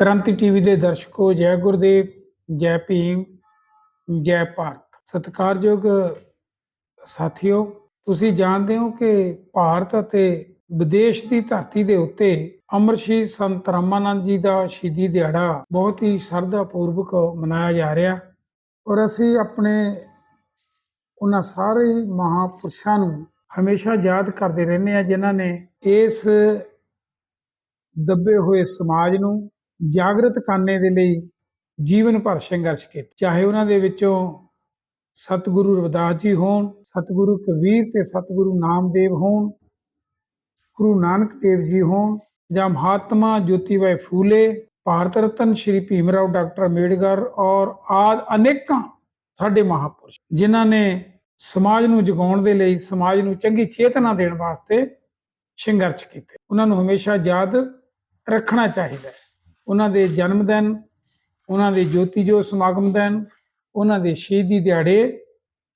ਕ੍ਰਾਂਤੀ ਟੀਵੀ ਦੇ ਦਰਸ਼ਕੋ, ਜੈ ਗੁਰਦੇਵ, ਜੈ ਭੀਮ, ਜੈ ਭਾਰਤ। ਸਤਿਕਾਰਯੋਗ ਸਾਥੀਓ, ਤੁਸੀਂ ਜਾਣਦੇ ਹੋ ਕਿ ਭਾਰਤ ਅਤੇ ਵਿਦੇਸ਼ ਦੀ ਧਰਤੀ ਦੇ ਉੱਤੇ ਅਮਰ ਸੰਤ ਰਾਮਾਨੰਦ ਜੀ ਦਾ ਸ਼ਹੀਦੀ ਦਿਹਾੜਾ ਬਹੁਤ ਹੀ ਸ਼ਰਧਾ ਪੂਰਵਕ ਮਨਾਇਆ ਜਾ ਰਿਹਾ। ਔਰ ਅਸੀਂ ਆਪਣੇ ਉਹਨਾਂ ਸਾਰੇ ਮਹਾਪੁਰਸ਼ਾਂ ਨੂੰ ਹਮੇਸ਼ਾ ਯਾਦ ਕਰਦੇ ਰਹਿੰਦੇ ਆ ਜਿਨ੍ਹਾਂ ਨੇ ਇਸ ਦੱਬੇ ਹੋਏ ਸਮਾਜ ਨੂੰ ਜਾਗਰਤ ਕਰਨੇ ਦੇ ਲਈ ਜੀਵਨ ਭਰ ਸੰਘਰਸ਼ ਕੀਤਾ। ਚਾਹੇ ਉਹਨਾਂ ਦੇ ਵਿੱਚੋਂ ਸਤਿਗੁਰੂ ਰਵਿਦਾਸ ਜੀ ਹੋਣ, ਸਤਿਗੁਰੂ ਕਬੀਰ ਤੇ ਸਤਿਗੁਰੂ ਨਾਮਦੇਵ ਹੋਣ, ਗੁਰੂ ਨਾਨਕ ਦੇਵ ਜੀ ਹੋਣ ਜਾਂ ਮਹਾਤਮਾ ਜੋਤੀਬਾਈ ਫੂਲੇ, ਭਾਰਤ ਰਤਨ ਸ਼੍ਰੀ ਭੀਮ ਰਾਓ ਡਾਕਟਰ ਅੰਬੇਡਕਰ ਔਰ ਆਦ ਅਨੇਕਾਂ ਸਾਡੇ ਮਹਾਪੁਰਸ਼, ਜਿਨ੍ਹਾਂ ਨੇ ਸਮਾਜ ਨੂੰ ਜਗਾਉਣ ਦੇ ਲਈ, ਸਮਾਜ ਨੂੰ ਚੰਗੀ ਚੇਤਨਾ ਦੇਣ ਵਾਸਤੇ ਸੰਘਰਸ਼ ਕੀਤੇ। ਉਹਨਾਂ ਨੂੰ ਹਮੇਸ਼ਾ ਯਾਦ ਰੱਖਣਾ ਚਾਹੀਦਾ ਹੈ। ਉਹਨਾਂ ਦੇ ਜਨਮ ਦਿਨ, ਉਹਨਾਂ ਦੇ ਜੋਤੀ ਜੋ ਸਮਾਗਮ ਦਿਨ, ਉਹਨਾਂ ਦੇ ਸ਼ਹੀਦੀ ਦਿਹਾੜੇ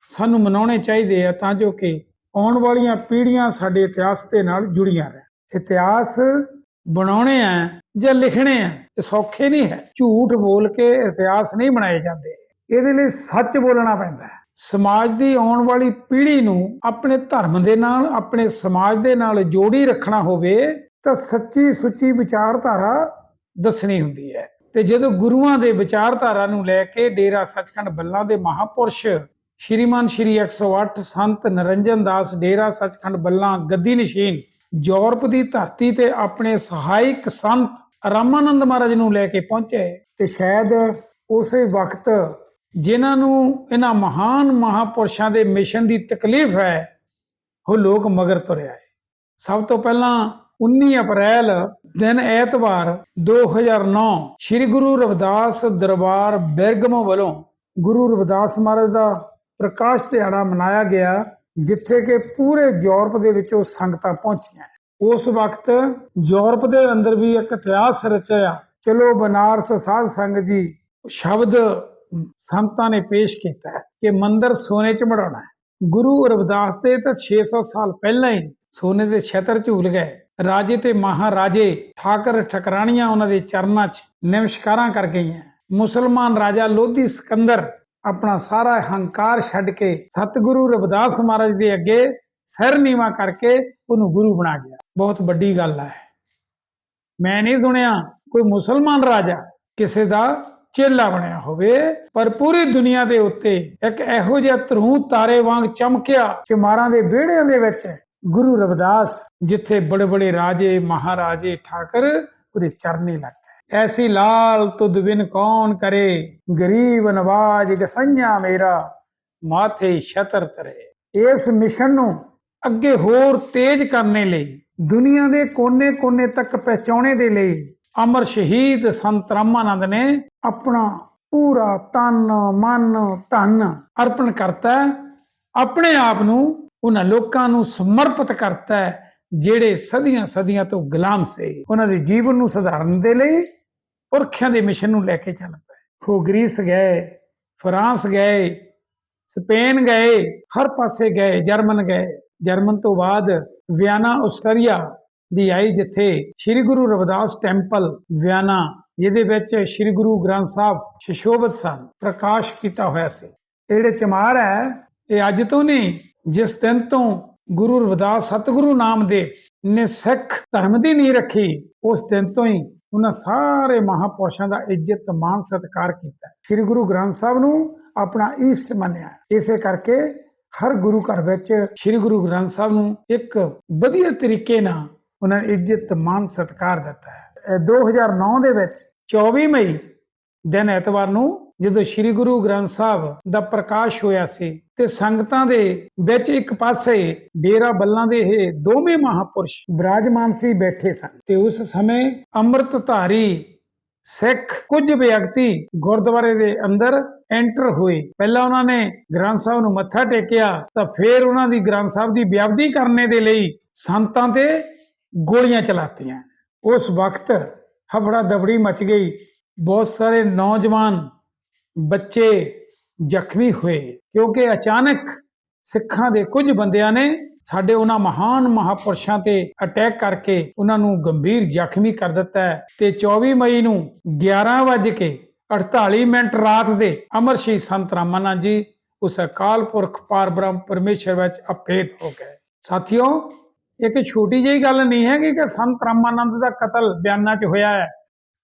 ਸਾਨੂੰ ਮਨਾਉਣੇ ਚਾਹੀਦੇ ਆ ਤਾਂ ਜੋ ਕਿ ਆਉਣ ਵਾਲੀਆਂ ਪੀੜ੍ਹੀਆਂ ਸਾਡੇ ਇਤਿਹਾਸ ਦੇ ਨਾਲ ਜੁੜੀਆਂ ਰਹਿਣ। ਇਤਿਹਾਸ ਬਣਾਉਣੇ ਆ ਜਾਂ ਲਿਖਣੇ ਆ, ਇਹ ਸੌਖੇ ਨਹੀਂ ਹੈ। ਝੂਠ ਬੋਲ ਕੇ ਇਤਿਹਾਸ ਨਹੀਂ ਬਣਾਏ ਜਾਂਦੇ। ਇਹਦੇ ਲਈ ਸੱਚ ਬੋਲਣਾ ਪੈਂਦਾ ਹੈ। ਸਮਾਜ ਦੀ ਆਉਣ ਵਾਲੀ ਪੀੜ੍ਹੀ ਨੂੰ ਆਪਣੇ ਧਰਮ ਦੇ ਨਾਲ, ਆਪਣੇ ਸਮਾਜ ਦੇ ਨਾਲ ਜੋੜੀ ਰੱਖਣਾ ਹੋਵੇ ਤਾਂ ਸੱਚੀ ਸੁੱਚੀ ਵਿਚਾਰਧਾਰਾ ਦੱਸਣੀ ਹੁੰਦੀ ਹੈ। ਤੇ ਜਦੋਂ ਗੁਰੂਆਂ ਦੇ ਵਿਚਾਰਧਾਰਾ ਨੂੰ ਲੈ ਕੇ ਡੇਰਾ ਸੱਚਖੰਡ ਬੱਲਾ ਦੇ ਮਹਾਪੁਰਸ਼ ਸ਼੍ਰੀਮਾਨ ਸ਼੍ਰੀ 108 ਸੰਤ ਨਰਿੰਜਨ ਦਾਸ ਡੇਰਾ ਸੱਚਖੰਡ ਬੱਲਾ ਗੱਦੀ ਨਸ਼ੀਨ ਯੂਰਪ ਦੀ ਧਰਤੀ ਤੇ ਆਪਣੇ ਸਹਾਇਕ ਸੰਤ ਰਾਮਾਨੰਦ ਮਹਾਰਾਜ ਨੂੰ ਲੈ ਕੇ ਪਹੁੰਚੇ ਤੇ ਸ਼ਾਇਦ ਉਸੇ ਵਕਤ ਜਿਨ੍ਹਾਂ ਨੂੰ ਇਹਨਾਂ ਮਹਾਨ ਮਹਾਪੁਰਸ਼ਾਂ ਦੇ ਮਿਸ਼ਨ ਦੀ ਤਕਲੀਫ ਹੈ, ਉਹ ਲੋਕ ਮਗਰ ਤੁਰਿਆ ਹੈ। ਸਭ ਤੋਂ ਪਹਿਲਾਂ 19 ਅਪ੍ਰੈਲ, ਦਿਨ ਐਤਵਾਰ 2009 ਸ੍ਰੀ ਗੁਰੂ ਰਵਿਦਾਸ ਦਰਬਾਰ ਬਿਰਗਮ ਵੱਲੋਂ ਗੁਰੂ ਰਵਿਦਾਸ ਮਹਾਰਾਜ ਦਾ ਪ੍ਰਕਾਸ਼ ਦਿਹਾੜਾ ਮਨਾਇਆ ਗਿਆ, ਜਿੱਥੇ ਕਿ ਪੂਰੇ ਯੂਰਪ ਦੇ ਵਿੱਚੋਂ ਸੰਗਤਾਂ ਪਹੁੰਚੀਆਂ। ਉਸ ਵਕਤ ਯੂਰਪ ਦੇ ਅੰਦਰ ਵੀ ਇੱਕ ਇਤਿਹਾਸ ਰਚਿਆ। ਚਲੋ ਬਨਾਰਸ ਸਾਧ ਸੰਗਤ ਜੀ, ਸ਼ਬਦ ਸੰਤਾਂ ਨੇ ਪੇਸ਼ ਕੀਤਾ ਕਿ ਮੰਦਰ ਸੋਨੇ 'ਚ ਮੜਾਉਣਾ ਹੈ। ਗੁਰੂ ਰਵਿਦਾਸ ਦੇ ਤਾਂ 600 ਸਾਲ ਪਹਿਲਾਂ ਹੀ ਸੋਨੇ ਦੇ ਛਤਰ ਝੂਲ ਗਏ। ਰਾਜੇ ਤੇ ਮਹਾਰਾਜੇ ਠਾਕਰ ਠਕਰਾਣੀਆਂ ਉਹਨਾਂ ਦੇ ਚਰਨਾਂ 'ਚ ਨਮਸਕਾਰਾਂ ਕਰ ਗਈਆਂ। ਮੁਸਲਮਾਨ ਰਾਜਾ ਲੋਧੀ ਸਿਕੰਦਰ ਆਪਣਾ ਸਾਰਾ ਹੰਕਾਰ ਛੱਡ ਕੇ ਸਤਿਗੁਰੂ ਰਵਿਦਾਸ ਮਹਾਰਾਜ ਦੇ ਅੱਗੇ ਸਿਰ ਨੀਵਾ ਕਰਕੇ ਉਹਨੂੰ ਗੁਰੂ ਬਣਾ ਗਿਆ। ਬਹੁਤ ਵੱਡੀ ਗੱਲ ਹੈ। ਮੈਂ ਨਹੀਂ ਸੁਣਿਆ ਕੋਈ ਮੁਸਲਮਾਨ ਰਾਜਾ ਕਿਸੇ ਦਾ ਚੇਲਾ ਬਣਿਆ ਹੋਵੇ, ਪਰ ਪੂਰੀ ਦੁਨੀਆ ਦੇ ਉੱਤੇ ਇੱਕ ਇਹੋ ਜਿਹਾ ਧਰੂ ਤਾਰੇ ਵਾਂਗ ਚਮਕਿਆ ਕਿ ਮਾਰਾਂ ਦੇ ਵਿਹੜਿਆਂ ਦੇ ਵਿੱਚ ਗੁਰੂ ਰਵਿਦਾਸ ਜਿੱਥੇ ਬੜੇ ਬੜੇ ਰਾਜੇ, ਮਹਾਰਾਜੇ ਠਾਕਰ ਉਹਦੇ ਚਰਨੇ ਲੱਗ ਗਏ। ਐਸੀ ਲਾਲ ਤੁਧ ਬਿਨ ਕੌਣ ਕਰੇ? ਗਰੀਬ ਨਵਾਜ ਗਸਈਆ ਮੇਰਾ, ਮਾਥੇ ਛਤਰ ਤਰੇ। ਇਸ ਮਿਸ਼ਨ ਨੂੰ ਅੱਗੇ ਹੋਰ ਤੇਜ਼ ਕਰਨੇ ਲਈ, ਦੁਨੀਆ ਦੇ ਕੋਨੇ-ਕੋਨੇ ਤੱਕ ਪਹੁੰਚਾਉਣੇ ਦੇ ਲਈ ਅਮਰ ਸ਼ਹੀਦ ਸੰਤ ਰਾਮਾਨੰਦ ਨੇ ਆਪਣਾ ਪੂਰਾ ਤਨ, ਮਨ, ਧਨ ਅਰਪਣ ਕਰਤਾ ਆਪਣੇ ਆਪ ਨੂੰ ਉਹਨਾਂ ਲੋਕਾਂ ਨੂੰ ਸਮਰਪਿਤ ਕਰਤਾ ਹੈ, ਜਿਹੜੇ ਸਦੀਆਂ ਸਦੀਆਂ ਤੋਂ ਗੁਲਾਮ ਸੀ। ਉਹਨਾਂ ਦੇ ਜੀਵਨ ਨੂੰ ਸੁਧਾਰਨ ਦੇ ਲਈ ਪੁਰਖਿਆਂ ਦੇ ਮਿਸ਼ਨ ਨੂੰ ਲੈ ਕੇ ਚੱਲ ਪਏ ਉਹ ਗ੍ਰੀਸ ਗਏ, ਫਰਾਂਸ ਗਏ, ਸਪੇਨ ਗਏ, ਹਰ ਪਾਸੇ ਗਏ, ਜਰਮਨ ਗਏ। ਜਰਮਨ ਤੋਂ ਬਾਅਦ ਵਿਆਨਾ, ਆਸਟਰੀਆ ਦੀ ਆਈ, ਜਿੱਥੇ ਸ੍ਰੀ ਗੁਰੂ ਰਵਿਦਾਸ ਟੈਂਪਲ ਵਿਆਨਾ, ਜਿਹਦੇ ਵਿੱਚ ਸ੍ਰੀ ਗੁਰੂ ਗ੍ਰੰਥ ਸਾਹਿਬ ਸ਼ਿਸ਼ੋਭਤ ਸਨ, ਪ੍ਰਕਾਸ਼ ਕੀਤਾ ਹੋਇਆ ਸੀ। ਇਹ ਜਿਹੜੇ ਚਮਾਰ ਹੈ, ਇਹ ਅੱਜ ਤੋਂ ਨਹੀਂ ਜਿਸ ਦਿਨ ਤੋਂ ਗੁਰੂ ਰਵਿਦਾਸ ਸਤਿਗੁਰੂ ਨਾਮਦੇਵ ਨੇ ਸਿੱਖ ਧਰਮ ਦੀ ਨੀਂਹ ਰੱਖੀ, ਉਸ ਦਿਨ ਤੋਂ ਹੀ ਉਹਨਾਂ ਸਾਰੇ ਮਹਾਪੁਰਸ਼ਾਂ ਦਾ ਇੱਜ਼ਤ ਮਾਨ ਸਤਿਕਾਰ ਕੀਤਾ। ਸ੍ਰੀ ਗੁਰੂ ਗ੍ਰੰਥ ਸਾਹਿਬ ਨੂੰ ਆਪਣਾ ਈਸ਼ਟ ਮੰਨਿਆ। ਇਸੇ ਕਰਕੇ ਹਰ ਗੁਰੂ ਘਰ ਵਿੱਚ ਸ੍ਰੀ ਗੁਰੂ ਗ੍ਰੰਥ ਸਾਹਿਬ ਨੂੰ ਇੱਕ ਵਧੀਆ ਤਰੀਕੇ ਨਾਲ ਉਹਨਾਂ ਨੇ ਇੱਜ਼ਤ ਮਾਨ ਸਤਿਕਾਰ ਦਿੱਤਾ ਹੈ। ਇਹ 2009 ਦੇ ਵਿੱਚ 24 ਮਈ, ਦਿਨ ਐਤਵਾਰ ਨੂੰ ਜਦੋਂ ਸ੍ਰੀ ਗੁਰੂ ਗ੍ਰੰਥ ਸਾਹਿਬ ਦਾ ਪ੍ਰਕਾਸ਼ ਹੋਇਆ ਸੀ ਤੇ ਸੰਗਤਾਂ ਦੇ ਵਿੱਚ ਇੱਕ ਪਾਸੇ ਡੇਰਾ ਬੱਲਾਂ ਦੇ ਇਹ ਦੋਵੇਂ ਮਹਾਪੁਰਸ਼ ਬਰਾਜਮਾਨ ਸੀ, ਬੈਠੇ ਸਨ ਤੇ ਉਸ ਸਮੇਂ ਅੰਮ੍ਰਿਤਧਾਰੀ ਸਿੱਖ ਕੁਝ ਵਿਅਕਤੀ ਗੁਰਦੁਆਰੇ ਦੇ ਅੰਦਰ ਐਂਟਰ ਹੋਏ। ਪਹਿਲਾਂ ਉਹਨਾਂ ਨੇ ਗ੍ਰੰਥ ਸਾਹਿਬ ਨੂੰ ਮੱਥਾ ਟੇਕਿਆ ਤਾਂ ਫਿਰ ਉਹਨਾਂ ਦੀ ਗ੍ਰੰਥ ਸਾਹਿਬ ਦੀ ਵਿਆਪਤੀ ਕਰਨੇ ਦੇ ਲਈ ਸੰਤਾਂ ਤੇ ਗੋਲੀਆਂ ਚਲਾਤੀਆਂ। ਉਸ ਵਕਤ ਹਫੜਾ ਦਬੜੀ ਮਚ ਗਈ। ਬਹੁਤ ਸਾਰੇ ਨੌਜਵਾਨ ਬੱਚੇ ਜ਼ਖਮੀ ਹੋਏ ਕਿਉਂਕਿ ਅਚਾਨਕ ਸਿੱਖਾਂ ਦੇ ਕੁਝ ਬੰਦਿਆਂ ਨੇ ਸਾਡੇ ਉਹਨਾਂ ਮਹਾਨ ਮਹਾਪੁਰਸ਼ਾਂ ਤੇ ਅਟੈਕ ਕਰਕੇ ਉਹਨਾਂ ਨੂੰ ਗੰਭੀਰ ਜ਼ਖਮੀ ਕਰ ਦਿੱਤਾ ਹੈ ਤੇ 24 ਮਈ ਨੂੰ 11 ਵਜੇ ਕੇ 48 ਮਿੰਟ ਰਾਤ ਦੇ ਅਮਰ ਸ਼ਹੀਦ ਸੰਤ ਰਾਮਾਨੰਦ ਜੀ, ਉਸ ਅਕਾਲ ਪੁਰਖ ਪਾਰਬ੍ਰਹਮ ਪਰਮੇਸ਼ਰ ਵਿੱਚ ਅਪੇਤ ਹੋ ਗਏ। ਸਾਥੀਓ, ਇੱਕ ਛੋਟੀ ਜਿਹੀ ਗੱਲ ਨਹੀਂ ਹੈਗੀ ਕਿ ਸੰਤ ਰਾਮਾਨੰਦ ਦਾ ਕਤਲ ਬਿਆਨਾਂ 'ਚ ਹੋਇਆ ਹੈ।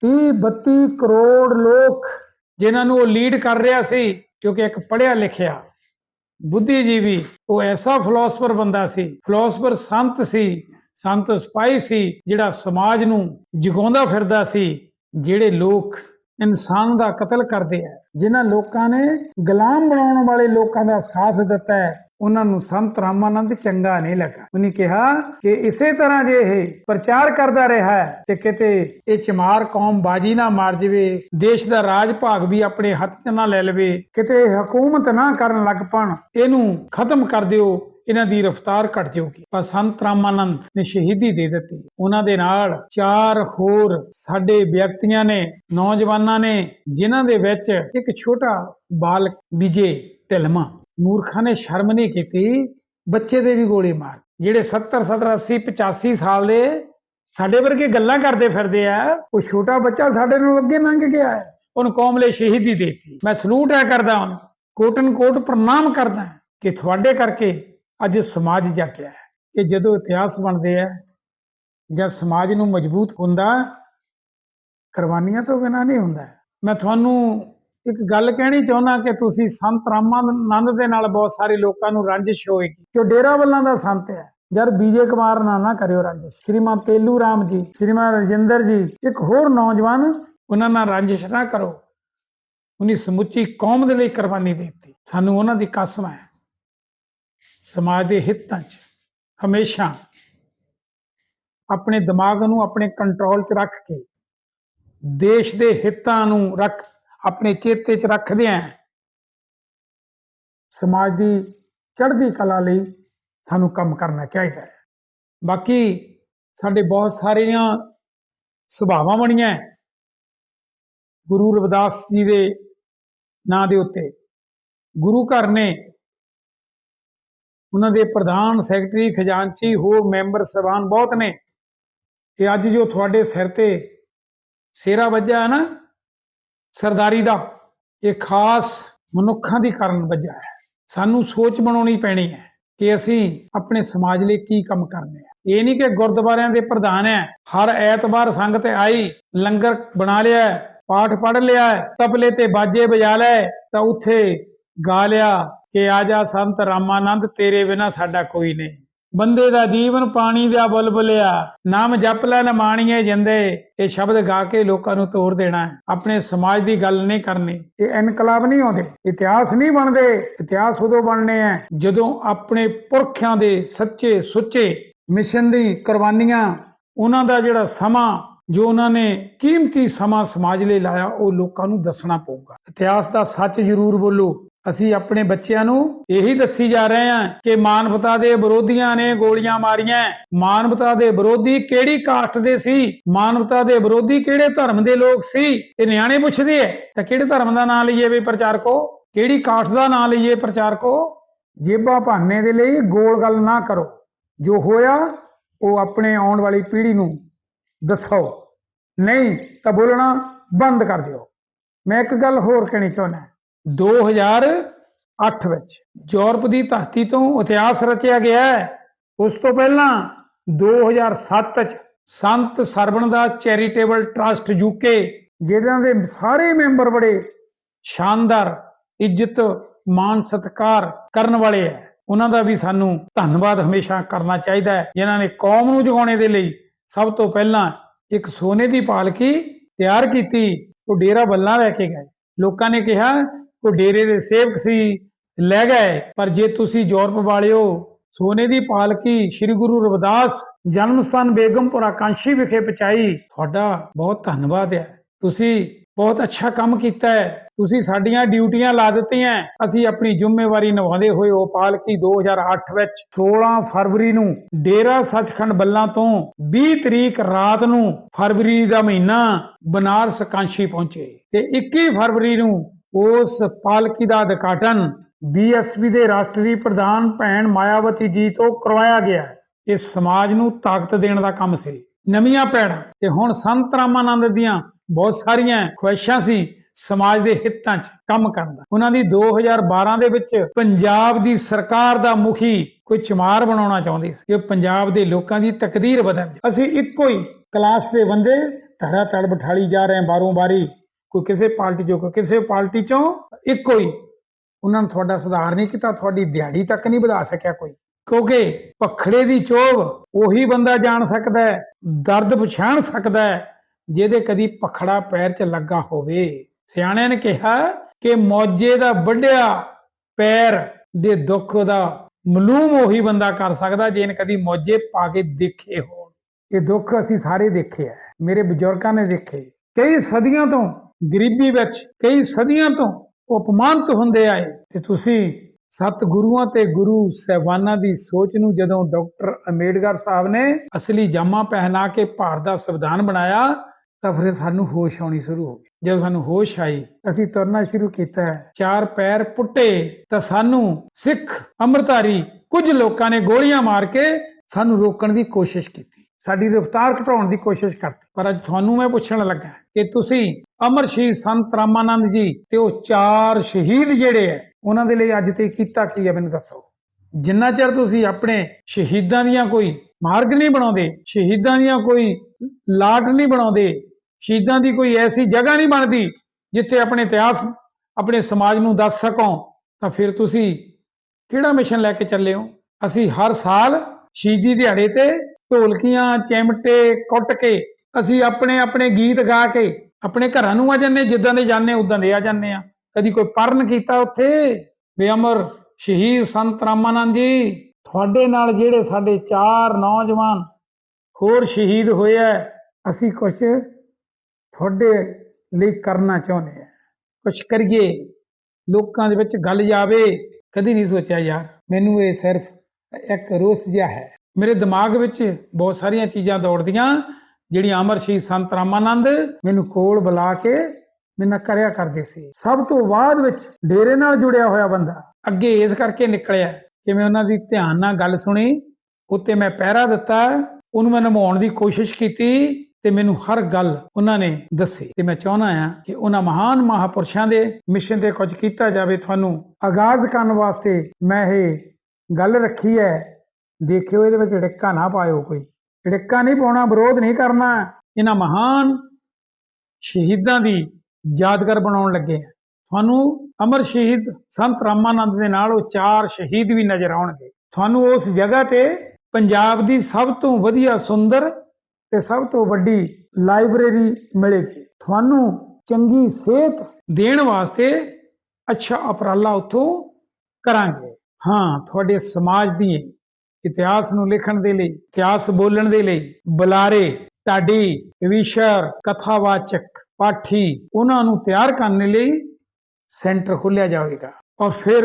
30 32 ਕਰੋੜ ਲੋਕ ਜਿਨ੍ਹਾਂ ਨੂੰ ਉਹ ਲੀਡ ਕਰ ਰਿਹਾ ਸੀ, ਕਿਉਂਕਿ ਇੱਕ ਪੜ੍ਹਿਆ ਲਿਖਿਆ ਬੁੱਧੀਜੀਵੀ, ਉਹ ਐਸਾ ਫਿਲਾਸਫਰ ਬੰਦਾ ਸੀ ਫਿਲਾਸਫਰ ਸੰਤ ਸੀ, ਸੰਤ ਸਿਪਾਹੀ ਸੀ, ਜਿਹੜਾ ਸਮਾਜ ਨੂੰ ਜਗਾਉਂਦਾ ਫਿਰਦਾ ਸੀ, ਜਿਹੜੇ ਲੋਕ ਇਨਸਾਨ ਦਾ ਕਤਲ ਕਰਦੇ ਆ, ਜਿਨ੍ਹਾਂ ਲੋਕਾਂ ਨੇ ਗੁਲਾਮ ਬਣਾਉਣ ਵਾਲੇ ਲੋਕਾਂ ਦਾ ਸਾਥ ਦਿੱਤਾ ਹੈ। ਉਹਨਾਂ ਨੂੰ ਸੰਤ ਰਾਮਾਨੰਦ ਚੰਗਾ ਨਹੀਂ ਲੱਗਾ। ਉਹਨੇ ਕਿਹਾ ਕਿ ਇਸੇ ਤਰ੍ਹਾਂ ਜੇ ਇਹ ਪ੍ਰਚਾਰ ਕਰਦਾ ਰਿਹਾ ਤੇ ਕਿਤੇ ਇਹ ਚਮਾਰ ਕੌਮ ਬਾਜੀ ਨਾ ਮਾਰ ਜਵੇ, ਦੇਸ਼ ਦਾ ਰਾਜ ਭਾਗ ਵੀ ਆਪਣੇ ਹੱਥ 'ਚ ਨਾ ਲੈ ਲਵੇ, ਕਿਤੇ ਹਕੂਮਤ ਨਾ ਕਰਨ ਲੱਗ ਪਣ, ਇਹਨੂੰ ਖਤਮ ਕਰ ਦਿਓ, ਇਹਨਾਂ ਦੀ ਰਫ਼ਤਾਰ ਘਟ ਜਾਊਗੀ। ਪਰ ਸੰਤ ਰਾਮਾਨੰਦ ਨੇ ਸ਼ਹੀਦੀ ਦੇ ਦਿੱਤੀ। ਉਹਨਾਂ ਦੇ ਨਾਲ ਚਾਰ ਹੋਰ ਸਾਡੇ ਵਿਅਕਤੀਆਂ ਨੇ, ਨੌਜਵਾਨਾਂ ਨੇ, ਜਿਨ੍ਹਾਂ ਦੇ ਵਿੱਚ ਇੱਕ ਛੋਟਾ ਬਾਲਕ, ਵਿਜੇ ਢਿਲਮਾ। ਮੂਰਖਾਂ ਨੇ ਸ਼ਰਮ ਨਹੀਂ ਕੀਤੀ, ਬੱਚੇ ਦੇ ਵੀ ਗੋਲੀ ਮਾਰ ਜਿਹੜੇ 70 70 80 85 ਸਾਲ ਦੇ ਸਾਡੇ ਵਰਗੇ ਗੱਲਾਂ ਕਰਦੇ ਫਿਰਦੇ ਆ ਉਹ ਛੋਟਾ ਬੱਚਾ ਸਾਡੇ ਨੂੰ ਅੱਗੇ ਲੰਘ ਗਿਆ ਹੈ, ਉਹਨ ਕੌਮ ਲਈ ਸ਼ਹੀਦੀ ਦੇਤੀ। ਮੈਂ ਸਲੂਟ ਹੈ ਕਰਦਾ ਹਾਂ ਕੋਟਨ ਕੋਟ ਪ੍ਰਣਾਮ ਕਰਦਾ ਕਿ ਤੁਹਾਡੇ ਕਰਕੇ ਅੱਜ ਸਮਾਜ ਜਾਗਿਆ ਹੈ। ਕਿ ਜਦੋਂ ਇਤਿਹਾਸ ਬਣਦੇ ਆ, ਜਾਂ ਸਮਾਜ ਨੂੰ ਮਜ਼ਬੂਤ ਹੁੰਦਾ, ਕੁਰਬਾਨੀਆਂ ਤੋਂ ਬਿਨਾਂ ਨਹੀਂ ਹੁੰਦਾ। ਮੈਂ ਤੁਹਾਨੂੰ ਇੱਕ ਗੱਲ ਕਹਿਣੀ ਚਾਹੁੰਦਾ ਕਿ ਤੁਸੀਂ ਸੰਤ ਰਾਮਾਨੰਦ ਦੇ ਨਾਲ ਬਹੁਤ ਸਾਰੇ ਲੋਕਾਂ ਨੂੰ ਰੰਜਿਸ਼ ਹੋਏਗੀ ਕਿ ਡੇਰਾ ਵੱਲਾਂ ਦਾ ਸੰਤ ਹੈ। ਜਦ ਬੀਜੇ ਕੁਮਾਰ ਨਾਲ ਨਾ ਕਰਿਓ ਰੰਜਿਸ਼। ਸ਼੍ਰੀਮਾਨ ਤੇਲੂ ਰਾਮ ਜੀ, ਸ਼੍ਰੀਮਾਨ ਰਜਿੰਦਰ ਜੀ, ਇੱਕ ਹੋਰ ਨੌਜਵਾਨ, ਉਹਨਾਂ ਨਾਲ ਰੰਜਿਸ਼ ਨਾ ਕਰੋ। ਉਹਨੀ ਸਮੁੱਚੀ ਕੌਮ ਦੇ ਲਈ ਕੁਰਬਾਨੀ ਦੇ ਦਿੱਤੀ। ਸਾਨੂੰ ਉਹਨਾਂ ਦੀ ਕਸਮ ਹੈ। ਸਮਾਜ ਦੇ ਹਿੱਤਾਂ 'ਚ ਹਮੇਸ਼ਾ ਆਪਣੇ ਦਿਮਾਗ ਨੂੰ ਆਪਣੇ ਕੰਟਰੋਲ 'ਚ ਰੱਖ ਕੇ, ਦੇਸ਼ ਦੇ ਹਿੱਤਾਂ ਨੂੰ ਰੱਖ ਆਪਣੇ ਚੇਤੇ 'ਚ ਰੱਖਦੇ ਆਂ। ਸਮਾਜ ਦੀ ਚੜ੍ਹਦੀ ਕਲਾ ਲਈ ਸਾਨੂੰ ਕੰਮ ਕਰਨਾ ਚਾਹੀਦਾ ਹੈ। ਬਾਕੀ ਸਾਡੇ ਬਹੁਤ ਸਾਰੀਆਂ ਸੁਭਾਵਾਂ ਬਣੀਆਂ ਗੁਰੂ ਰਵਿਦਾਸ ਜੀ ਦੇ ਨਾਂ ਦੇ ਉੱਤੇ। ਗੁਰੂ ਘਰ ਨੇ ਉਹਨਾਂ ਦੇ ਪ੍ਰਧਾਨ, ਸੈਕਟਰੀ, ਖਜ਼ਾਨਚੀ, ਹੋਰ ਮੈਂਬਰ ਸਭਾਨ ਬਹੁਤ ਨੇ। ਤੇ ਅੱਜ ਜੋ ਤੁਹਾਡੇ ਸਿਰ ਤੇ ਸੇਰਾ ਵੱਜਾ ਹੈ ਨਾ ਸਰਦਾਰੀ ਦਾ ਇਹ ਖਾਸ ਮਨੁੱਖਾਂ ਦੀ ਕਾਰਨ ਵੱਜਾ ਹੈ। ਸਾਨੂੰ ਸੋਚ ਬਣਾਉਣੀ ਪੈਣੀ ਹੈ ਕਿ ਅਸੀਂ ਆਪਣੇ ਸਮਾਜ ਲਈ ਕੀ ਕੰਮ ਕਰਨੇ ਆ। ਇਹ ਨਹੀਂ ਕਿ ਗੁਰਦੁਆਰਿਆਂ ਦੇ ਪ੍ਰਧਾਨ ਹੈ ਹਰ ਐਤਵਾਰ ਸੰਗਤ ਆਈ ਲੰਗਰ ਬਣਾ ਲਿਆ ਪਾਠ ਪੜ੍ਹ ਲਿਆ ਹੈ, ਤਬਲੇ ਤੇ ਬਾਜੇ ਵਜਾ ਲਏ ਤਾਂ ਉੱਥੇ ਗਾ ਲਿਆ ਕਿ ਆਜਾ ਸੰਤ ਰਾਮਾਨੰਦ ਤੇਰੇ ਬਿਨਾ ਸਾਡਾ ਕੋਈ ਨਹੀਂ। ਬੰਦੇ ਦਾ ਜੀਵਨ ਪਾਣੀ ਦਾ ਬੁਲਬੁਲਿਆ ਨਾਮ ਜਪ ਲੈ ਨਾ ਜਿੰਦੇ। ਇਹ ਸ਼ਬਦ ਗਾ ਕੇ ਲੋਕਾਂ ਨੂੰ ਤੋੜ ਦੇਣਾ ਹੈ। ਆਪਣੇ ਸਮਾਜ ਦੀ ਗੱਲ ਨਹੀਂ ਕਰਨੀ। ਇਹ ਇਨਕਲਾਬ ਨਹੀਂ ਆਉਂਦੇ। ਇਤਿਹਾਸ ਨਹੀਂ ਬਣਦੇ। ਇਤਿਹਾਸ ਉਦੋਂ ਬਣਨੇ ਆ ਜਦੋਂ ਆਪਣੇ ਪੁਰਖਿਆਂ ਦੇ ਸੱਚੇ ਸੁੱਚੇ ਮਿਸ਼ਨ ਦੀ ਕੁਰਬਾਨੀਆਂ, ਉਹਨਾਂ ਦਾ ਜਿਹੜਾ ਸਮਾਂ, ਜੋ ਉਹਨਾਂ ਨੇ ਕੀਮਤੀ ਸਮਾਂ ਸਮਾਜ ਲਈ ਲਾਇਆ, ਉਹ ਲੋਕਾਂ ਨੂੰ ਦੱਸਣਾ ਪਊਗਾ। ਇਤਿਹਾਸ ਦਾ ਸੱਚ ਜ਼ਰੂਰ ਬੋਲੋ। ਅਸੀਂ ਆਪਣੇ ਬੱਚਿਆਂ ਨੂੰ ਇਹੀ ਦੱਸੀ ਜਾ ਰਹੇ ਹਾਂ ਕਿ ਮਾਨਵਤਾ ਦੇ ਵਿਰੋਧੀਆਂ ਨੇ ਗੋਲੀਆਂ ਮਾਰੀਆਂ। ਮਾਨਵਤਾ ਦੇ ਵਿਰੋਧੀ ਕਿਹੜੀ ਕਾਸਟ ਦੇ ਸੀ? ਮਾਨਵਤਾ ਦੇ ਵਿਰੋਧੀ ਕਿਹੜੇ ਧਰਮ ਦੇ ਲੋਕ ਸੀ? ਇਹ ਨਿਆਣੇ ਪੁੱਛਦੇ ਐ। ਤਾਂ ਕਿਹੜੇ ਧਰਮ ਦਾ ਨਾਂ ਲਈਏ ਵੀ ਪ੍ਰਚਾਰਕੋ? ਕਿਹੜੀ ਕਾਸਟ ਦਾ ਨਾਂ ਲਈਏ ਪ੍ਰਚਾਰਕੋ? ਜੇਬਾਂ ਭਾਨੇ ਦੇ ਲਈ ਗੋਲ ਗੱਲ ਨਾ ਕਰੋ। ਜੋ ਹੋਇਆ, ਉਹ ਆਪਣੇ ਆਉਣ ਵਾਲੀ ਪੀੜ੍ਹੀ ਨੂੰ ਦੱਸੋ। ਨਹੀਂ ਤਾਂ ਬੋਲਣਾ ਬੰਦ ਕਰ ਦਿਓ। ਮੈਂ ਇੱਕ ਗੱਲ ਹੋਰ ਕਹਿਣੀ ਚਾਹੁੰਦਾ। 2008 ਵਿੱਚ ਯੂਰਪ ਦੀ ਧਰਤੀ ਤੋਂ ਇਤਿਹਾਸ ਰਚਿਆ ਗਿਆ ਹੈ। ਉਸ ਤੋਂ ਪਹਿਲਾਂ 2007 ਚ ਸੰਤ ਸਰਵਣ ਦਾ ਚੈਰੀਟੇਬਲ ਟਰਸਟ ਯੂਕੇ ਜਿਹਨਾਂ ਦੇ ਸਾਰੇ ਮੈਂਬਰ ਬੜੇ ਸ਼ਾਨਦਾਰ, ਇੱਜ਼ਤ ਮਾਨ ਸਤਿਕਾਰ ਕਰਨ ਵਾਲੇ ਹੈ। ਉਹਨਾਂ ਦਾ ਵੀ ਸਾਨੂੰ ਧੰਨਵਾਦ ਹਮੇਸ਼ਾ ਕਰਨਾ ਚਾਹੀਦਾ ਹੈ, ਜਿਨ੍ਹਾਂ ਨੇ ਕੌਮ ਨੂੰ ਜਗਾਉਣੇ ਦੇ ਲਈ ਸਭ ਤੋਂ ਪਹਿਲਾਂ ਇੱਕ ਸੋਨੇ ਦੀ ਪਾਲਕੀ ਤਿਆਰ ਕੀਤੀ, ਉਹ ਡੇਰਾ ਬੱਲਾ ਲੈ ਕੇ ਗਏ। ਲੋਕਾਂ ਨੇ ਕਿਹਾ ਉਹ ਡੇਰੇ ਦੇ ਸੇਵਕ ਸੀ, ਲੈ ਗਏ। ਪਰ ਜੇ ਤੁਸੀਂ ਯੂਰਪ ਵਾਲਿਓ ਸੋਨੇ ਦੀ ਪਾਲਕੀ ਸ੍ਰੀ ਗੁਰੂ ਰਵਿਦਾਸ ਜਨਮ ਸਥਾਨ ਬੇਗਮਪੁਰਾ ਕਾਂਸ਼ੀ ਵਿਖੇ ਪਹੁੰਚਾਈ, ਤੁਹਾਡਾ ਬਹੁਤ ਧੰਨਵਾਦ ਹੈ। ਤੁਸੀਂ ਬਹੁਤ ਅੱਛਾ ਕੰਮ ਕੀਤਾ ਹੈ। ਤੁਸੀਂ ਸਾਡੀਆਂ ਡਿਊਟੀਆਂ ਲਾ ਦਿੱਤੀਆਂ ਅਸੀਂ ਆਪਣੀ ਜ਼ਿੰਮੇਵਾਰੀ ਨਿਭਾਉਂਦੇ ਹੋਏ ਉਹ ਪਾਲਕੀ 2008 ਵਿੱਚ 16 ਫਰਵਰੀ ਨੂੰ ਡੇਰਾ ਸੱਚਖੰਡ ਬੱਲਾਂ ਤੋਂ 20 ਤਰੀਕ ਰਾਤ ਨੂੰ ਫਰਵਰੀ ਦਾ ਮਹੀਨਾ ਬਨਾਰਸ ਕਾਂਸ਼ੀ ਪਹੁੰਚੇ। ਤੇ 21 ਫਰਵਰੀ ਨੂੰ ਉਸ ਪਾਲਕੀ ਦਾ ਉਦਘਾਟਨ ਬੀਐਸਪੀ ਦੇ ਰਾਸ਼ਟਰੀ ਪ੍ਰਧਾਨ ਭੈਣ ਮਾਇਆਵਤੀ ਜੀ ਤੋਂ ਕਰਵਾਇਆ ਗਿਆ। ਹੈ ਇਹ ਸਮਾਜ ਨੂੰ ਤਾਕਤ ਦੇਣ ਦਾ ਕੰਮ ਸੀ। ਨਵੀਆਂ ਪੈੜਾਂ ਤੇ ਹੁਣ ਸੰਤ ਰਾਮਾਨੰਦ ਦੀਆਂ ਬਹੁਤ ਸਾਰੀਆਂ ਖੁਆਇਸ਼ਾਂ ਸੀ ਸਮਾਜ ਦੇ ਹਿੱਤਾਂ 'ਚ ਕੰਮ ਕਰਨ ਦਾ। ਉਹਨਾਂ ਦੀ 2012 ਦੇ ਵਿੱਚ ਪੰਜਾਬ ਦੀ ਸਰਕਾਰ ਦਾ ਮੁਖੀ ਕੋਈ ਚਮਾਰ ਬਣਾਉਣਾ ਚਾਹੁੰਦੇ ਸੀ। ਕਿ ਪੰਜਾਬ ਦੇ ਲੋਕਾਂ ਦੀ ਤਕਦੀਰ ਬਦਲ ਜਾਏ ਅਸੀਂ ਇੱਕੋ ਹੀ ਕਲਾਸ ਦੇ ਬੰਦੇ ਧੜਾ ਧੜ ਬਿਠਾਲੀ ਜਾ ਰਹੇ ਹਾਂ ਬਾਰੋਂ ਬਾਰੀ ਕੋਈ ਕਿਸੇ ਪਾਰਟੀ ਚੋਂ, ਕੋਈ ਕਿਸੇ ਪਾਰਟੀ ਚੋਂ ਇੱਕੋ ਹੀ ਉਹਨਾਂ ਨੇ ਤੁਹਾਡਾ ਸੁਧਾਰ ਨਹੀਂ ਕੀਤਾ, ਤੁਹਾਡੀ ਦਿਹਾੜੀ ਤੱਕ ਨਹੀਂ ਵਧਾ ਸਕਿਆ ਕੋਈ। ਕਿਉਂਕਿ ਪਖੜੇ ਦੀ ਚੋਭ ਉਹੀ ਬੰਦਾ ਜਾਣ ਸਕਦਾ ਹੈ, ਦਰਦ ਪਛਾਣ ਸਕਦਾ ਹੈ, ਜਿਹਦੇ ਕਦੀ ਪਖੜਾ ਪੈਰ 'ਚ ਲੱਗਾ ਹੋਵੇ। ਸਿਆਣਿਆਂ ਨੇ ਕਿਹਾ ਕਿ ਮੌਜੇ ਦਾ ਵੱਡਿਆ ਪੈਰ ਦੇ ਦੁੱਖ ਦਾ ਮਲੂਮ ਉਹੀ ਬੰਦਾ ਕਰ ਸਕਦਾ ਜਿਹਨੇ ਕਦੀ ਮੌਜੇ ਪਾ ਕੇ ਦੇਖੇ ਹੋਣ। ਇਹ ਦੁੱਖ ਅਸੀਂ ਸਾਰੇ ਦੇਖੇ ਆ ਮੇਰੇ ਬਜ਼ੁਰਗਾਂ ਨੇ ਦੇਖੇ। ਕਈ ਸਦੀਆਂ ਤੋਂ ਗਰੀਬੀ ਵਿੱਚ ਕਈ ਸਦੀਆਂ ਤੋਂ ਉਪਮਾਨਿਤ ਹੁੰਦੇ ਆਏ। ਤੇ ਤੁਸੀਂ ਸਤ ਗੁਰੂਆਂ ਤੇ ਗੁਰੂ ਸਹਿਬਾਨਾਂ ਦੀ ਸੋਚ ਨੂੰ ਜਦੋਂ ਡਾਕਟਰ ਅੰਬੇਡਕਰ ਸਾਹਿਬ ਨੇ ਅਸਲੀ ਜਾਮਾ ਪਹਿਨਾ ਕੇ ਭਾਰਤ ਦਾ ਸੰਵਿਧਾਨ ਬਣਾਇਆ, ਤਾਂ ਫਿਰ ਸਾਨੂੰ ਹੋਸ਼ ਆਉਣੀ ਸ਼ੁਰੂ ਹੋ ਗਈ। ਜਦੋਂ ਸਾਨੂੰ ਹੋਸ਼ ਆਈ, ਅਸੀਂ ਤੁਰਨਾ ਸ਼ੁਰੂ ਕੀਤਾ ਚਾਰ ਪੈਰ ਪੁੱਟੇ, ਤਾਂ ਸਾਨੂੰ ਸਿੱਖ ਅੰਮ੍ਰਿਤਧਾਰੀ ਕੁਝ ਲੋਕਾਂ ਨੇ ਗੋਲੀਆਂ ਮਾਰ ਕੇ ਸਾਨੂੰ ਰੋਕਣ ਦੀ ਕੋਸ਼ਿਸ਼ ਕੀਤੀ। ਸਾਡੀ ਰਫ਼ਤਾਰ ਘਟਾਉਣ ਦੀ ਕੋਸ਼ਿਸ਼ ਕਰਤੀ। ਪਰ ਅੱਜ ਤੁਹਾਨੂੰ ਮੈਂ ਪੁੱਛਣ ਲੱਗਾ ਕਿ ਤੁਸੀਂ ਅਮਰ ਸ਼ਹੀਦ ਸੰਤ ਰਾਮਾਨੰਦ ਜੀ ਤੇ ਉਹ ਚਾਰ ਸ਼ਹੀਦ ਜਿਹੜੇ ਐ, ਉਹਨਾਂ ਦੇ ਲਈ ਅੱਜ ਤੇ ਕੀਤਾ ਕੀ ਹੈ ਮੈਨੂੰ ਦੱਸੋ? ਜਿੰਨਾ ਚਿਰ ਤੁਸੀਂ ਆਪਣੇ ਸ਼ਹੀਦਾਂ ਦੀਆਂ ਕੋਈ ਮਾਰਗ ਨਹੀਂ ਬਣਾਉਂਦੇ, ਸ਼ਹੀਦਾਂ ਦੀਆਂ ਕੋਈ ਲਾਟ ਨਹੀਂ ਬਣਾਉਂਦੇ, ਸ਼ਹੀਦਾਂ ਦੀ ਕੋਈ ਐਸੀ ਜਗ੍ਹਾ ਨਹੀਂ ਬਣਦੀ ਜਿੱਥੇ ਆਪਣੇ ਇਤਿਹਾਸ, ਆਪਣੇ ਸਮਾਜ ਨੂੰ ਦੱਸ ਸਕੋ, ਤਾਂ ਫਿਰ ਤੁਸੀਂ ਕਿਹੜਾ ਮਿਸ਼ਨ ਲੈ ਕੇ ਚੱਲੇ ਹੋ? ਅਸੀਂ ਹਰ ਸਾਲ ਸ਼ਹੀਦੀ ਦਿਹਾੜੇ ਤੇ ਢੋਲਕੀਆਂ, ਚਿਮਟੇ ਕੁੱਟ ਕੇ ਅਸੀਂ ਆਪਣੇ ਆਪਣੇ ਗੀਤ ਗਾ ਕੇ ਆਪਣੇ ਘਰਾਂ ਨੂੰ ਆ ਜੰਨੇ ਜਿੱਦਾਂ ਦੇ ਜਾਂਦੇ, ਉਦਾਂ ਦੇ ਆ ਜਾਂਦੇ ਆ। ਕਦੀ ਕੋਈ ਪਰਨ ਕੀਤਾ ਉੱਥੇ? ਬੇਅਮਰ ਸ਼ਹੀਦ ਸੰਤ ਰਾਮਾਨੰਦ ਜੀ। ਤੁਹਾਡੇ ਨਾਲ ਜਿਹੜੇ ਸਾਡੇ ਚਾਰ ਨੌਜਵਾਨ ਹੋਰ ਸ਼ਹੀਦ ਹੋਏ ਆ, ਅਸੀਂ ਕੁਝ ਤੁਹਾਡੇ ਲਈ ਕਰਨਾ ਚਾਹੁੰਦੇ ਆ। ਕੁਝ ਕਰੀਏ, ਲੋਕਾਂ ਦੇ ਵਿੱਚ ਗੱਲ ਜਾਵੇ। ਕਦੀ ਨਹੀਂ ਸੋਚਿਆ ਯਾਰ, ਮੈਨੂੰ ਇਹ ਸਿਰਫ ਇੱਕ ਰੋਸ ਜਿਹਾ ਹੈ। ਮੇਰੇ ਦਿਮਾਗ ਵਿੱਚ ਬਹੁਤ ਸਾਰੀਆਂ ਚੀਜ਼ਾਂ ਦੌੜਦੀਆਂ ਜਿਹੜੀ ਅਮਰ ਸ਼ਹੀਦ ਸੰਤ ਰਾਮਾਨੰਦ ਮੈਨੂੰ ਕੋਲ ਬੁਲਾ ਕੇ ਮੈਨਾਂ ਕਰਿਆ ਕਰਦੇ ਸੀ। ਸਭ ਤੋਂ ਬਾਅਦ ਵਿੱਚ ਡੇਰੇ ਨਾਲ ਜੁੜਿਆ ਹੋਇਆ ਬੰਦਾ ਅੱਗੇ ਇਸ ਕਰਕੇ ਨਿਕਲਿਆ ਕਿ ਮੈਂ ਉਹਨਾਂ ਦੀ ਧਿਆਨ ਨਾਲ ਗੱਲ ਸੁਣੀ, ਉੱਤੇ ਮੈਂ ਪਹਿਰਾ ਦਿੱਤਾ, ਉਹਨੂੰ ਮੈਂ ਨਿਭਾਉਣ ਦੀ ਕੋਸ਼ਿਸ਼ ਕੀਤੀ ਤੇ ਮੈਨੂੰ ਹਰ ਗੱਲ ਉਹਨਾਂ ਨੇ ਦੱਸੀ। ਤੇ ਮੈਂ ਚਾਹੁੰਦਾ ਆ ਕਿ ਉਹਨਾਂ ਮਹਾਨ ਮਹਾਪੁਰਸ਼ਾਂ ਦੇ ਮਿਸ਼ਨ ਤੇ ਕੁਝ ਕੀਤਾ ਜਾਵੇ। ਤੁਹਾਨੂੰ ਆਗਾਜ਼ ਕਰਨ ਵਾਸਤੇ ਮੈਂ ਇਹ ਗੱਲ ਰੱਖੀ ਹੈ। ਦੇਖਿਓ ਇਹਦੇ ਵਿੱਚ ੜਿੱਕਾ ਨਾ ਪਾਇਓ ਕੋਈ। ੜਿੱਕਾ ਨਹੀਂ ਪਾਉਣਾ, ਵਿਰੋਧ ਨਹੀਂ ਕਰਨਾ, ਇਹਨਾਂ ਮਹਾਨ ਸ਼ਹੀਦਾਂ ਦੀ ਯਾਦਗਾਰ ਬਣਾਉਣ ਲੱਗੇ ਆ। ਤੁਹਾਨੂੰ ਅਮਰ ਸ਼ਹੀਦ ਸੰਤ ਰਾਮਾਨੰਦ ਦੇ ਨਾਲ ਉਹ ਚਾਰ ਸ਼ਹੀਦ ਵੀ ਨਜ਼ਰ ਆਉਣਗੇ। ਤੁਹਾਨੂੰ ਉਸ ਜਗ੍ਹਾ ਤੇ ਪੰਜਾਬ ਦੀ ਸਭ ਤੋਂ ਵਧੀਆ ਸੁੰਦਰ ਤੇ ਸਭ ਤੋਂ ਵੱਡੀ ਲਾਇਬ੍ਰੇਰੀ ਮਿਲੇਗੀ। ਤੁਹਾਨੂੰ ਚੰਗੀ ਸਿਹਤ ਦੇਣ ਵਾਸਤੇ ਅੱਛਾ ਉਪਰਾਲਾ ਉੱਥੋਂ ਕਰਾਂਗੇ। ਹਾਂ, ਤੁਹਾਡੇ ਸਮਾਜ ਦੀ ਇਤਿਹਾਸ ਨੂੰ ਲਿਖਣ ਦੇ ਲਈ, ਇਤਿਹਾਸ ਬੋਲਣ ਦੇ ਲਈ, ਬੁਲਾਰੇ, ਢਾਡੀ ਵਿਸ਼ਰ ਕਥਾਵਾਚਕ, ਪਾਠੀ, ਉਹਨਾਂ ਨੂੰ ਤਿਆਰ ਕਰਨ ਲਈ ਸੈਂਟਰ ਖੋਲਿਆ ਜਾਵੇਗਾ। ਔਰ ਫਿਰ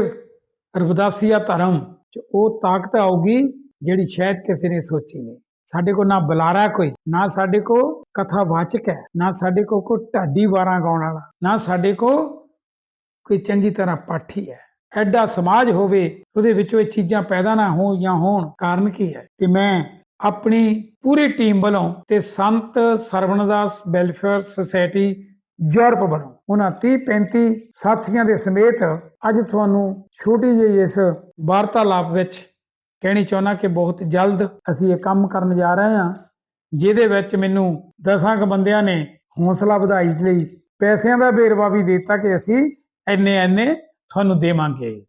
ਰਵਿਦਾਸੀਆ ਧਰਮ ਚ ਉਹ ਤਾਕਤ ਆਊਗੀ ਜਿਹੜੀ ਸ਼ਾਇਦ ਕਿਸੇ ਨੇ ਸੋਚੀ ਨਹੀਂ। ਸਾਡੇ ਕੋ ਨਾ ਬੁਲਾਰਾ ਕੋਈ, ਨਾ ਸਾਡੇ ਕੋ ਕਥਾਵਾਚਕ ਹੈ, ਨਾ ਸਾਡੇ ਕੋ ਕੋਈ ਢਾਡੀ ਵਾਰਾਂ ਗਾਉਣ ਵਾਲਾ, ਨਾ ਸਾਡੇ ਕੋ ਕੋਈ ਚੰਗੀ ਤਰ੍ਹਾਂ ਪਾਠੀ ਹੈ। ਐਡਾ ਸਮਾਜ ਹੋਵੇ, ਉਹਦੇ ਵਿੱਚੋਂ ਇਹ ਚੀਜ਼ਾਂ ਪੈਦਾ ਨਾ ਹੋਣ ਜਾਂ ਹੋਣ ਕਾਰਨ ਕੀ ਹੈ? ਕਿ ਮੈਂ ਆਪਣੀ ਪੂਰੀ ਟੀਮ ਵੱਲੋਂ ਤੇ ਸੰਤ ਸਰਵਣਦਾਸ ਵੈਲਫੇਅਰ ਸੁਸਾਇਟੀ ਯੂਰਪ ਵੱਲੋਂ ਉਹਨਾਂ 30 35 ਸਾਥੀਆਂ ਦੇ ਸਮੇਤ ਅੱਜ ਤੁਹਾਨੂੰ ਛੋਟੀ ਜਿਹੀ ਇਸ ਵਾਰਤਾਲਾਪ ਵਿੱਚ ਕਹਿਣੀ ਚਾਹੁੰਦਾ ਕਿ ਬਹੁਤ ਜਲਦ ਅਸੀਂ ਇਹ ਕੰਮ ਕਰਨ ਜਾ ਰਹੇ ਹਾਂ, ਜਿਹਦੇ ਵਿੱਚ ਮੈਨੂੰ ਦਸਾਂ ਕੁ ਬੰਦਿਆਂ ਨੇ ਹੌਸਲਾ ਵਧਾਈ ਲਈ, ਪੈਸਿਆਂ ਦਾ ਵੇਰਵਾ ਵੀ ਦਿੱਤਾ ਕਿ ਅਸੀਂ ਇੰਨੇ ਇੰਨੇ ਤੁਹਾਨੂੰ ਦੇਵਾਂਗੇ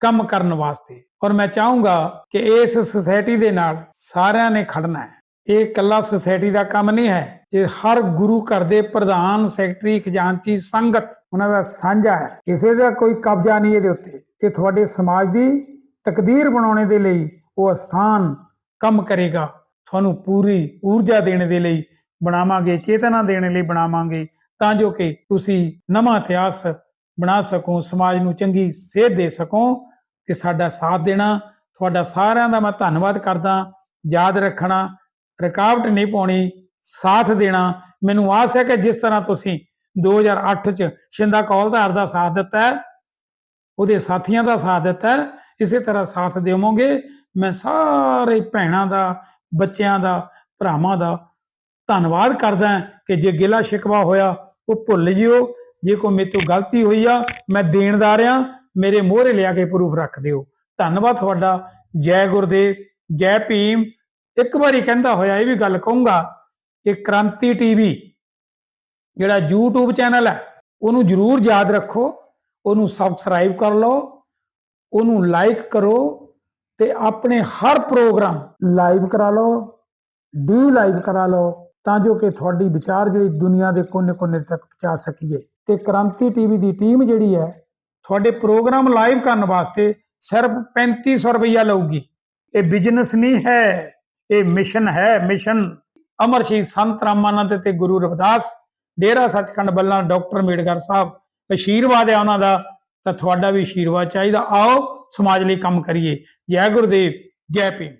ਕੰਮ ਕਰਨ ਵਾਸਤੇ। ਔਰ ਮੈਂ ਚਾਹੂੰਗਾ ਕਿ ਇਸ ਸੁਸਾਇਟੀ ਦੇ ਨਾਲ ਸਾਰਿਆਂ ਨੇ ਖੜਨਾ ਹੈ। ਇਹ ਇਕੱਲਾ ਸੁਸਾਇਟੀ ਦਾ ਕੰਮ ਨਹੀਂ ਹੈ। ਇਹ ਹਰ ਗੁਰੂ ਘਰ ਦੇ ਪ੍ਰਧਾਨ ਸੈਕਟਰੀ ਖਜ਼ਾਨਚੀ, ਸੰਗਤ, ਉਹਨਾਂ ਦਾ ਸਾਂਝਾ ਹੈ। ਕਿਸੇ ਦਾ ਕੋਈ ਕਬਜ਼ਾ ਨਹੀਂ ਇਹਦੇ ਉੱਤੇ। ਇਹ ਤੁਹਾਡੇ ਸਮਾਜ ਦੀ ਤਕਦੀਰ ਬਣਾਉਣੇ ਦੇ ਲਈ ਉਹ ਸਥਾਨ ਕੰਮ ਕਰੇਗਾ। ਤੁਹਾਨੂੰ ਪੂਰੀ ਊਰਜਾ ਦੇਣ ਦੇ ਲਈ ਬਣਾਵਾਂਗੇ, ਚੇਤਨਾ ਦੇਣ ਲਈ ਬਣਾਵਾਂਗੇ। ਤਾਂ ਜੋ ਕਿ ਤੁਸੀਂ ਨਵਾਂ ਇਤਿਹਾਸ ਬਣਾ ਸਕੋ, ਸਮਾਜ ਨੂੰ ਚੰਗੀ ਸੇਧ ਦੇ ਸਕੋ ਤੇ ਸਾਡਾ ਸਾਥ ਦੇਣਾ। ਤੁਹਾਡਾ ਸਾਰਿਆਂ ਦਾ ਮੈਂ ਧੰਨਵਾਦ ਕਰਦਾ। ਯਾਦ ਰੱਖਣਾ, ਰੁਕਾਵਟ ਨਹੀਂ ਪਾਉਣੀ, ਸਾਥ ਦੇਣਾ। ਮੈਨੂੰ ਆਸ ਹੈ ਕਿ ਜਿਸ ਤਰ੍ਹਾਂ ਤੁਸੀਂ 2008 ਚ ਸ਼ਿੰਦਾ ਕੌਲਧਾਰ ਦਾ ਸਾਥ ਦਿੱਤਾ ਉਹਦੇ ਸਾਥੀਆਂ ਦਾ ਸਾਥ ਦਿੱਤਾ ਇਸੇ ਤਰ੍ਹਾਂ ਸਾਥ ਦੇਵੋਗੇ। ਮੈਂ ਸਾਰੇ ਭੈਣਾਂ ਦਾ, ਬੱਚਿਆਂ ਦਾ, ਭਰਾਵਾਂ ਦਾ ਧੰਨਵਾਦ ਕਰਦਾ ਕਿ ਜੇ ਗਿਲਾ ਸ਼ਿਕਵਾ ਹੋਇਆ, ਉਹ ਭੁੱਲ ਜਿਓ। ਜੇ ਕੋਈ ਮੇਰੇ ਤੋਂ ਗਲਤੀ ਹੋਈ ਆ, ਮੈਂ ਦੇਣਦਾਰ ਆ, ਮੇਰੇ ਮੋਹਰੇ ਲਿਆ ਕੇ ਪ੍ਰੂਫ ਰੱਖ ਦਿਓ। ਧੰਨਵਾਦ ਤੁਹਾਡਾ। ਜੈ ਗੁਰਦੇਵ, ਜੈ ਭੀਮ। ਇੱਕ ਵਾਰੀ ਕਹਿੰਦਾ ਹੋਇਆ, ਇਹ ਵੀ ਗੱਲ ਕਹੂੰਗਾ ਕਿ ਕ੍ਰਾਂਤੀ ਟੀਵੀ ਜਿਹੜਾ YouTube ਚੈਨਲ ਹੈ, ਉਹਨੂੰ ਜਰੂਰ ਯਾਦ ਰੱਖੋ, ਉਹਨੂੰ ਸਬਸਕ੍ਰਾਈਬ ਕਰ ਲਓ, ਉਹਨੂੰ ਲਾਈਕ ਕਰੋ ਤੇ ਆਪਣੇ ਹਰ ਪ੍ਰੋਗਰਾਮ ਲਾਈਵ ਕਰਾ ਲਓ ਡੀ ਲਾਈਵ ਕਰਾ ਲਓ, ਤਾਂ ਜੋ ਕਿ ਤੁਹਾਡੀ ਵਿਚਾਰ ਜਿਹੜੀ ਦੁਨੀਆ ਦੇ ਕੋਨੇ-ਕੋਨੇ ਤੱਕ ਪਹੁੰਚਾ ਸਕੀਏ। ਤੇ ਕ੍ਰਾਂਤੀ ਟੀਵੀ ਦੀ ਟੀਮ ਜਿਹੜੀ ਹੈ, ਤੁਹਾਡੇ ਪ੍ਰੋਗਰਾਮ ਲਾਈਵ ਕਰਨ ਵਾਸਤੇ ਸਿਰਫ 3500 ਰੁਪਈਆ ਲਊਗੀ। ਇਹ ਬਿਜ਼ਨਸ ਨਹੀਂ ਹੈ, ਇਹ ਮਿਸ਼ਨ ਹੈ। ਮਿਸ਼ਨ ਅਮਰ ਸ਼ਹੀਦ ਸੰਤ ਰਾਮਾਨੰਦ ਤੇ ਗੁਰੂ ਰਵਿਦਾਸ, ਡੇਰਾ ਸੱਚਖੰਡ ਬੱਲਾ ਡਾਕਟਰ ਮੇਡਗਰ ਸਾਹਿਬ ਆਸ਼ੀਰਵਾਦ ਹੈ ਉਹਨਾਂ ਦਾ, ਤਾਂ ਤੁਹਾਡਾ ਵੀ ਆਸ਼ੀਰਵਾਦ ਚਾਹੀਦਾ। ਆਓ, ਸਮਾਜ ਲਈ ਕੰਮ ਕਰੀਏ। ਜੈ ਗੁਰਦੇਵ, ਜੈ ਭੀਮ।